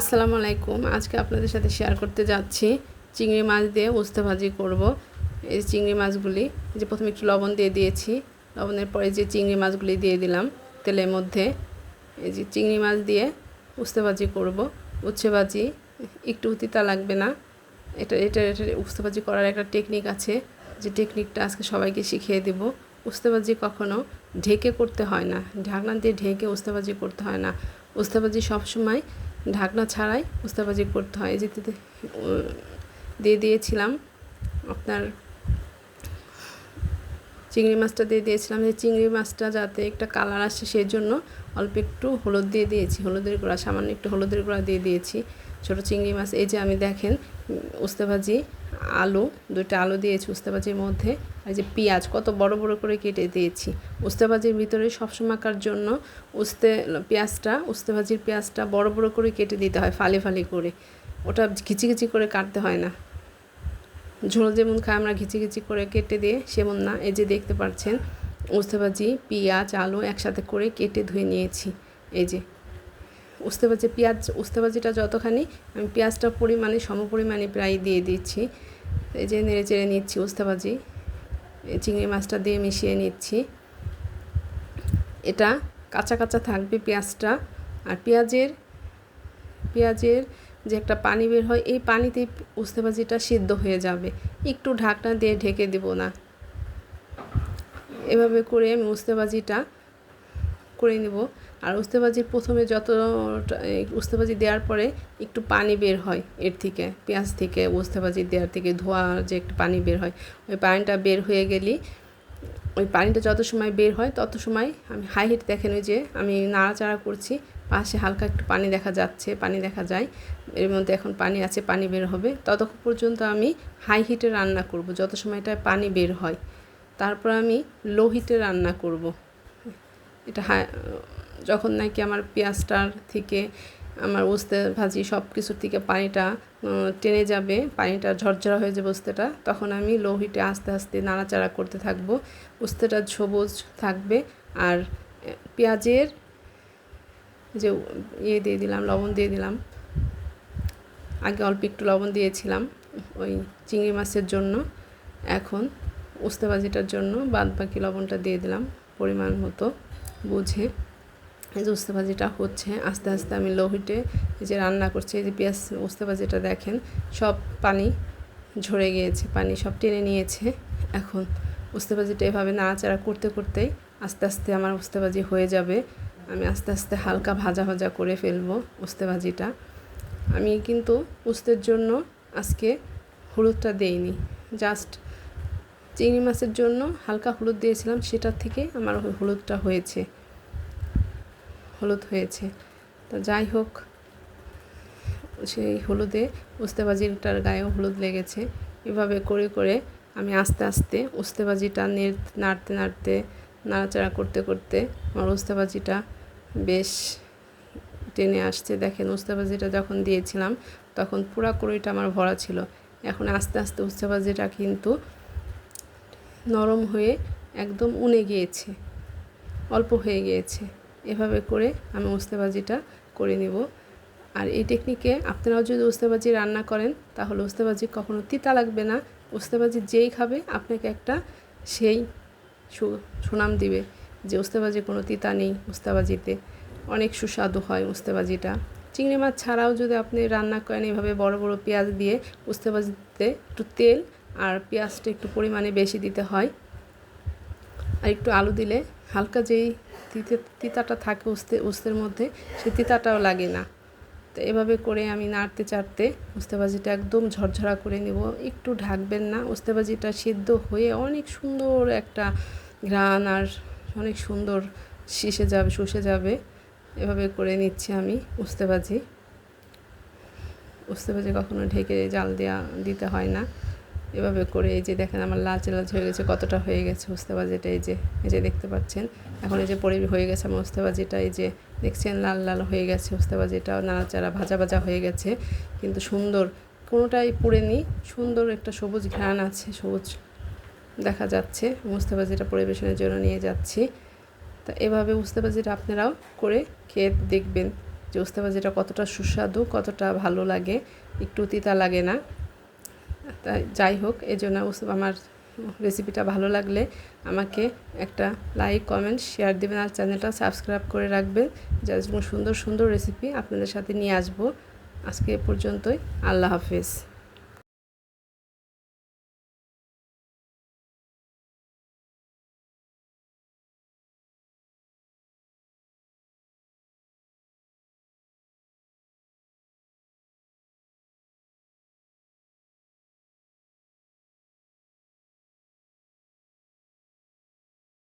আসসালামু আলাইকুম। আজকে আপনাদের সাথে শেয়ার করতে যাচ্ছি চিংড়ি মাছ দিয়ে উস্তে ভাজি করব। এই চিংড়ি মাছগুলি যে প্রথমে একটু লবণ দিয়ে দিয়েছি। লবণের পরে যে চিংড়ি মাছগুলি দিয়ে দিলাম, তেলের মধ্যে এই যে চিংড়ি মাছ দিয়ে উস্তে ভাজি করব। উচ্ছে ভাজি, একটু তিতা লাগবে না। এটা এটা এটা উস্তে ভাজি করার একটা টেকনিক আছে। যে টেকনিকটা আজকে সবাইকে শিখিয়ে দেব। উস্তেবাজি কখনো ঢেকে করতে হয় না। ঢাকনা দিয়ে ঢেকে উস্তেবাজি করতে হয় না। উস্তেবাজি সবসময় ঢাকনা ছাড়াই উস্তাবাজি করতে হয় যেতে দিয়ে দিয়েছিলাম আপনার চিংড়ি মাছটা দিয়ে দিয়েছিলাম। যে চিংড়ি মাছটা যাতে একটা কালার আসে সেই জন্য অল্প একটু হলুদ দিয়ে দিয়েছি। হলুদের গুঁড়া, সামান্য একটু হলুদের গুঁড়া দিয়ে দিয়েছি। ছোটো চিংড়ি মাছ, এই যে আমি দেখেন উস্তেভাজি আলু, দুইটা আলু দিয়েছি উস্তেভাজির মধ্যে। আর যে পেঁয়াজ, কত বড় বড় করে কেটে দিয়েছি। উস্তেভাজির ভিতরে সবসময়কার জন্য উস্তে, পেঁয়াজটা উস্তেভাজির পেঁয়াজটা বড় বড় করে কেটে দিতে হয়, ফালি ফালি করে। ওটা ঘিচি ঘিচি করে কাটতে হয় না। ঝোল যেমন খাই আমরা ঘিচি ঘিচি করে কেটে দিয়ে সেমন না, এই যে দেখতে পাচ্ছেন উস্তেভাজি পেঁয়াজ, আলু একসাথে করে কেটে ধুয়ে নিয়েছি, এই যে। উস্তেভাজি পেঁয়াজ উস্তেভাজিটা যতখানি, আমি পেঁয়াজটা পরিমাণে সম পরিমাণে প্রায় দিয়ে দিচ্ছি, এই যে নেড়ে চেড়ে নিচ্ছি উস্তেভাজি চিংড়ি মাছটা দিয়ে মিশিয়ে নিচ্ছি। এটা কাঁচা কাঁচা থাকবে পেঁয়াজটা, আর পেঁয়াজের পেঁয়াজের যে একটা পানি বের হয়, এই পানিতেই উস্তেভাজিটা সিদ্ধ হয়ে যাবে। একটু ঢাকনা দিয়ে ঢেকে দেব না। এভাবে করে আমি উস্তেভাজিটা করে নেব। আর উস্তেভাজির প্রথমে যত উস্তেভাজি দেওয়ার পরে একটু পানি বের হয় এর থেকে, পেঁয়াজ থেকে উস্তেভাজি দেওয়ার থেকে, ধোয়া যে একটু পানি বের হয়, ওই পানিটা বের হয়ে গেলে, ওই পানিটা যত সময় বের হয় তত সময় আমি হাই হিট দেখেন ওই যে আমি নাড়াচাড়া করছি পাশে হালকা একটু পানি দেখা যাচ্ছে, পানি দেখা যায়। এর মধ্যে এখন পানি আছে, পানি বের হবে। ততক্ষণ পর্যন্ত আমি হাই হিটে রান্না করব। যত সময়টা পানি বের হয়, তারপর আমি লো হিটে রান্না করব। এটা যখন নাকি আমার পেঁয়াজটার থেকে আমার উস্তে ভাজি সব কিছুর থেকে পানিটা টেনে যাবে, পানিটা ঝরঝরা হয়ে যাবে উস্তেটা, তখন আমি লো হিটে আস্তে আস্তে নাড়াচাড়া করতে থাকব। উস্তেটা সবুজ থাকবে। আর পেঁয়াজের যে ইয়ে দিয়ে দিলাম, লবণ দিয়ে দিলাম। আগে অল্প একটু লবণ দিয়েছিলাম ওই চিংড়ি মাছের জন্য। এখন উস্তেবাজিটার জন্য বাদ বাকি লবণটা দিয়ে দিলাম পরিমাণ মতো বুঝে। এই যে উস্তেভাজিটা হচ্ছে, আস্তে আস্তে আমি লো হিটে যে রান্না করছি, এই যে পেঁয়াজ উস্তেভাজিটা দেখেন, সব পানি ঝরে গিয়েছে, পানি সব টেনে নিয়েছে। এখন উস্তেভাজিটা এভাবে নাড়াচাড়া করতে করতেই আস্তে আস্তে আমার উস্তেভাজি হয়ে যাবে। আমি আস্তে আস্তে হালকা ভাজা ভাজা করে ফেলব উস্তেভাজিটা আমি কিন্তু উস্তের জন্য আজকে হলুদটা দেইনি। জাস্ট চিংড়ি মাছের জন্য হালকা হলুদ দিয়েছিলাম, সেটার থেকে আমার হলুদটা হয়েছে। হলুদ হয়েছে। তা যাই হোক, সেই হলুদে উস্তেবাজিটার গায়েও হলুদ লেগেছে। এভাবে করে করে আমি আস্তে আস্তে উস্তেবাজিটা নাড়তে নাড়তে নাড়াচাড়া করতে করতে আমার উস্তেবাজিটা বেশ টেনে আসছে। দেখেন উস্তেবাজিটা যখন দিয়েছিলাম, তখন পুরা কড়িটা আমার ভরা ছিল। এখন আস্তে আস্তে উস্তেবাজিটা কিন্তু নরম হয়ে একদম উনে গিয়েছে, অল্প হয়ে গিয়েছে। এভাবে করে আমি উস্তেবাজিটা করে নেব। আর এই টেকনিকে আপনারাও যদি উস্তেবাজি রান্না করেন, তাহলে উস্তেবাজি কখনো তিতা লাগবে না। উস্তেবাজি যেই খাবে, আপনাকে একটা সেই সুনাম দিবে। যে উস্তেবাজি কোনো তিতা নেই উস্তেবাজিতে। অনেক সুস্বাদু হয় উস্তেবাজিটা। চিংড়ি মাছ ছাড়াও যদি আপনি রান্না করেন এভাবে বড় বড় পেঁয়াজ দিয়ে উস্তেবাজিতে একটু তেল আর পেঁয়াজটা একটু পরিমাণে বেশি দিতে হয়। আর একটু আলু দিলে হালকা যেই তিতাটা থাকে উস্তে, উস্তের মধ্যে সেই তিতাটাও লাগে না। তো এভাবে করে আমি নাড়তে, চাড়তে উস্তেবাজিটা একদম ঝরঝরা করে নেব। একটু ঢাকবেন না, উস্তেবাজিটা সিদ্ধ হয়ে অনেক সুন্দর একটা ঘ্রাণ আর অনেক সুন্দর শিষে যাবে, শুষে যাবে। এভাবে করে নিচ্ছি আমি উস্তেবাজি। উস্তেবাজি কখনো ঢেকে জাল দেওয়া দিতে হয় না। এভাবে করে এই যে দেখেন আমার লালচে লালচে হয়ে গেছে, কতটা হয়ে গেছে উস্তেবাজিটা এই যে এই যে দেখতে পাচ্ছেন। এখন এই যে পরি হয়ে গেছে আমার উস্তেবাজিটা, এই যে দেখছেন লাল লাল হয়ে গেছে উস্তেবাজিটাও, নাড়াচাড়া, ভাজা ভাজা হয়ে গেছে। কিন্তু সুন্দর, কোনোটাই পুড়ে পুড়েনি, সুন্দর একটা সবুজ ঘ্রাণ আছে, সবুজ দেখা যাচ্ছে। উস্তেবাজিটা পরিবেশনের জন্য নিয়ে যাচ্ছি। তা এভাবে উস্তেবাজিটা আপনারাও করে খেয়ে দেখবেন যে উস্তে ভাজিটা কতটা সুস্বাদু, কতটা ভালো লাগে। একটু তিতা লাগে না। তাই যাই হোক এই জন্য আমার রেসিপিটা ভালো লাগলে আমাকে একটা লাইক কমেন্ট শেয়ার দেবেন আর চ্যানেলটা সাবস্ক্রাইব করে রাখবেন। যেরকম সুন্দর সুন্দর রেসিপি আপনাদের সাথে নিয়ে আসব। আজকে এ পর্যন্তই। আল্লাহ হাফেজ।